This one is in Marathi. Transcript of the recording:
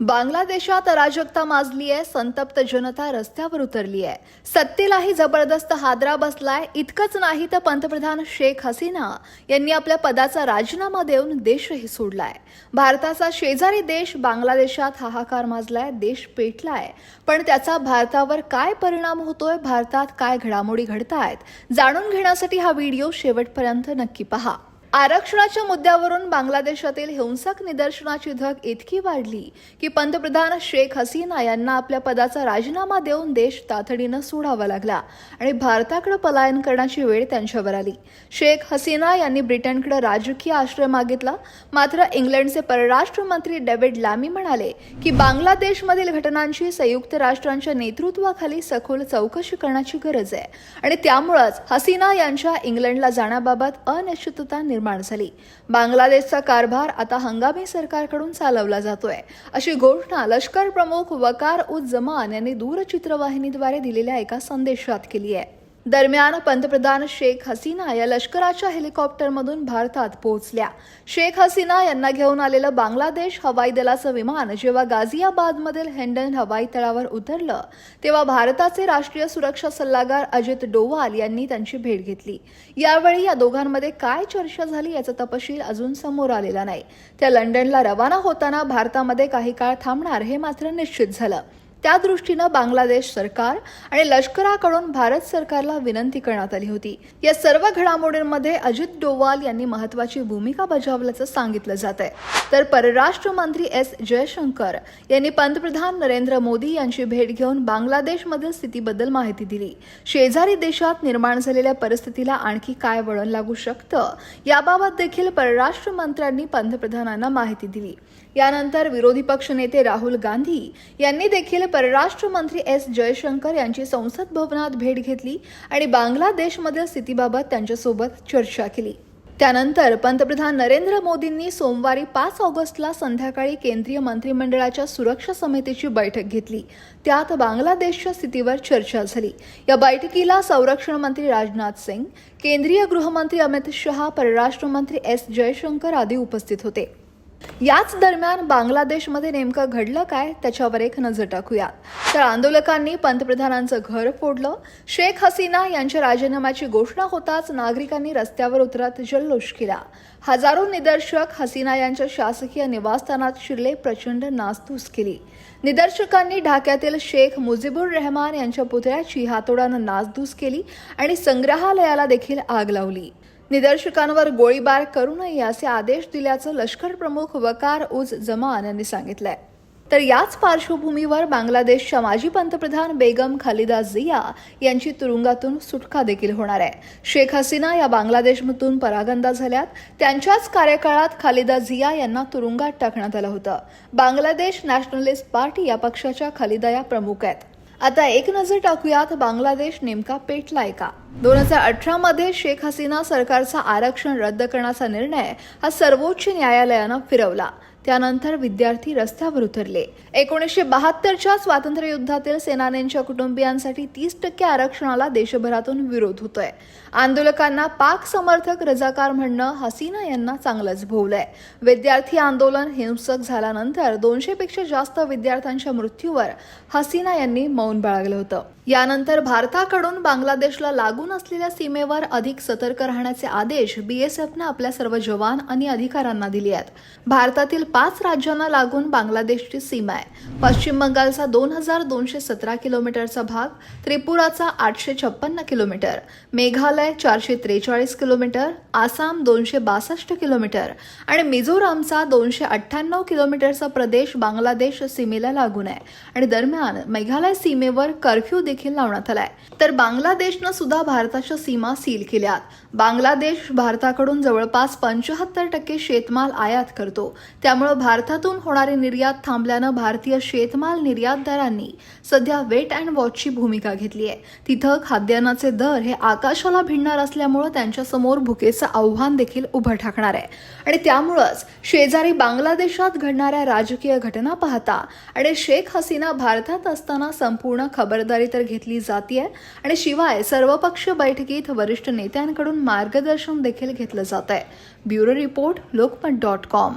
बांगलादेशात अराजकता माजली आहे संतप्त जनता रस्त्यावर उतरली आहे. सत्तेलाही जबरदस्त हादरा बसलाय इतकंच नाही तर पंतप्रधान शेख हसीना यांनी आपल्या पदाचा राजीनामा देऊन देशही सोडलाय. भारताचा शेजारी देश बांगलादेशात हाहाकार माजलाय देश पेटलाय. पण त्याचा भारतावर काय परिणाम होतोय भारतात काय घडामोडी घडतायत जाणून घेण्यासाठी हा व्हिडिओ शेवटपर्यंत नक्की पहा. आरक्षणाच्या मुद्द्यावरून बांगलादेशातील हिंसक निदर्शनाची धग इतकी वाढली की पंतप्रधान शेख हसीना यांना आपल्या पदाचा राजीनामा देऊन देश तातडीनं सोडावा लागला आणि भारताकडे पलायन करण्याची वेळ त्यांच्यावर आली. शेख हसीना यांनी ब्रिटनकडे राजकीय आश्रय मागितला. मात्र इंग्लंडचे परराष्ट्र मंत्री डेव्हिड लॅमी म्हणाले की बांगलादेशमधील घटनांची संयुक्त राष्ट्रांच्या नेतृत्वाखाली सखोल चौकशी करण्याची गरज आहे. आणि त्यामुळेच हसीना यांच्या इंग्लंडला जाण्याबाबत अनिश्चितता निर्माण झाली बांगलादेशचा कारभार आता हंगामी सरकारकडून चालवला जातोय. अशी घोषणा लष्कर प्रमुख वकार उज जमान यांनी दूरचित्रवाहिनीद्वारे दिलेल्या एका संदेशात केली आहे. दरम्यान पंतप्रधान शेख हसीना या लष्कराच्या हेलिकॉप्टरमधून भारतात पोहोचल्या. शेख हसीना यांना घेऊन आलेलं बांगलादेश हवाई दलाचं विमान जेव्हा गाझियाबादमधील हेंडन हवाई तळावर उतरलं तेव्हा भारताचे राष्ट्रीय सुरक्षा सल्लागार अजित डोवाल यांनी त्यांची भेट घेतली. यावेळी या दोघांमध्ये काय चर्चा झाली याचा तपशील अजून समोर आलेला नाही. त्या लंडनला रवाना होताना भारतामध्ये काही काळ थांबणार हे मात्र निश्चित झालं. त्या दृष्टीनं बांगलादेश सरकार आणि लष्कराकडून भारत सरकारला विनंती करण्यात आली होती. या सर्व घडामोडींमध्ये अजित डोवाल यांनी महत्वाची भूमिका बजावल्याचं सांगितलं जात आहे तर परराष्ट्र मंत्री एस जयशंकर यांनी पंतप्रधान नरेंद्र मोदी यांची भेट घेऊन बांगलादेशमधील स्थितीबद्दल माहिती दिली. शेजारी देशात निर्माण झालेल्या परिस्थितीला आणखी काय वळण लागू शकतं याबाबत देखील परराष्ट्र मंत्र्यांनी पंतप्रधानांना माहिती दिली. यानंतर विरोधी पक्षनेते राहुल गांधी यांनी देखील परराष्ट्र मंत्री एस जयशंकर यांची संसद भवनात भेट घेतली आणि बांगलादेशमधील स्थितीबाबत त्यांच्यासोबत चर्चा केली. त्यानंतर पंतप्रधान नरेंद्र मोदींनी सोमवारी पाच ऑगस्टला संध्याकाळी केंद्रीय मंत्रिमंडळाच्या सुरक्षा समितीची बैठक घेतली. त्यात बांगलादेशच्या स्थितीवर चर्चा झाली. या बैठकीला संरक्षण मंत्री राजनाथ सिंग केंद्रीय गृहमंत्री अमित शहा परराष्ट्र मंत्री एस जयशंकर आदी उपस्थित होते. याच दरम्यान बांगलादेशमध्ये नेमकं घडलं काय त्याच्यावर एक नजर टाकूया. तर आंदोलकांनी पंतप्रधानांचं घर फोडलं. शेख हसीना यांच्या राजीनाम्याची घोषणा होताच नागरिकांनी रस्त्यावर उतरत जल्लोष केला. हजारो निदर्शक हसीना यांच्या शासकीय निवासस्थानात शिरले प्रचंड नासधूस केली. निदर्शकांनी ढाक्यातील शेख मुजिबुर रहमान यांच्या पुतळ्याची हातोडानं नासधूस केली आणि संग्रहालयाला देखील आग लावली. निदर्शकांवर गोळीबार करू नये असे आदेश दिल्याचं लष्कर प्रमुख वकार उज जमान यांनी सांगितलंय. तर याच पार्श्वभूमीवर बांगलादेशच्या माजी पंतप्रधान बेगम खालिदा झिया यांची तुरुंगातून सुटका देखील होणार आहे. शेख हसीना या बांगलादेशमधून परागंदा झाल्यात. त्यांच्याच कार्यकाळात खालिदा झिया यांना तुरुंगात टाकण्यात आलं होतं. बांगलादेश नॅशनलिस्ट पार्टी या पक्षाच्या खालिदा या प्रमुख आहेत. आता एक नजर टाकूयात बांगलादेश नेमका पेटलाय का? दोन हजार अठरा मध्ये शेख हसीना सरकारचा आरक्षण रद्द करण्याचा निर्णय हा सर्वोच्च न्यायालयानं फिरवला. त्यानंतर विद्यार्थी रस्त्यावर उतरले. एकोणीसशे बहात्तरच्या स्वातंत्र्य युद्धातील सेनानींच्या कुटुंबियांसाठी तीस टक्के आरक्षणाला देशभरातून विरोध होतोय. आंदोलकांना पाक समर्थक रजाकार म्हणणं हसीना यांना चांगलंच भोवलंय. विद्यार्थी आंदोलन हिंसक झाल्यानंतर दोनशे पेक्षा जास्त विद्यार्थ्यांच्या मृत्यूवर हसीना यांनी मौन बाळगलं होतं. यानंतर भारताकडून बांगलादेशला लागून असलेल्या सीमेवर अधिक सतर्क राहण्याचे आदेश बीएसएफनं आपल्या सर्व जवान आणि अधिकाऱ्यांना दिले आहेत. भारतातील पाच राज्यांना लागून बांगलादेशची सीमा आहे. पश्चिम बंगालचा दोन हजार दोनशे सतरा किलोमीटरचा भाग त्रिपुराचा आठशे छप्पन्न किलोमीटर मेघालय चारशे त्रेचाळीस किलोमीटर आसाम दोनशे बासष्ट किलोमीटर आणि मिझोरामचा दोनशे अठ्ठ्याण्णव किलोमीटरचा प्रदेश बांगलादेश सीमेला लागून आहे आणि दरम्यान मेघालय सीमेवर कर्फ्यू देखील लावण्यात आलाय. तर बांगलादेशनं सुद्धा भारताच्या सीमा सील केल्यात. बांगलादेश भारताकडून जवळपास पंचाहत्तर टक्के शेतमाल आयात करतो. त्यामुळे भारतातून होणारी निर्यात थांबल्यानं भारतीय शेतमाल निर्यातदारांनी सध्या वेट अँड वॉचची भूमिका घेतली आहे. तिथं खाद्यान्नाचे दर हे आकाशाला भिडणार असल्यामुळं त्यांच्यासमोर भुकेचं आव्हान देखील उभं ठाकणार आहे. आणि त्यामुळंच शेजारी बांगलादेशात घडणाऱ्या राजकीय घटना पाहता आणि शेख हसीना भारतात असताना संपूर्ण खबरदारी तर घेतली जाते आणि शिवाय सर्वपक्षीय बैठकीत वरिष्ठ नेत्यांकडून मार्गदर्शन देखील घेतलं जात आहे bureau report Lokmat dot com.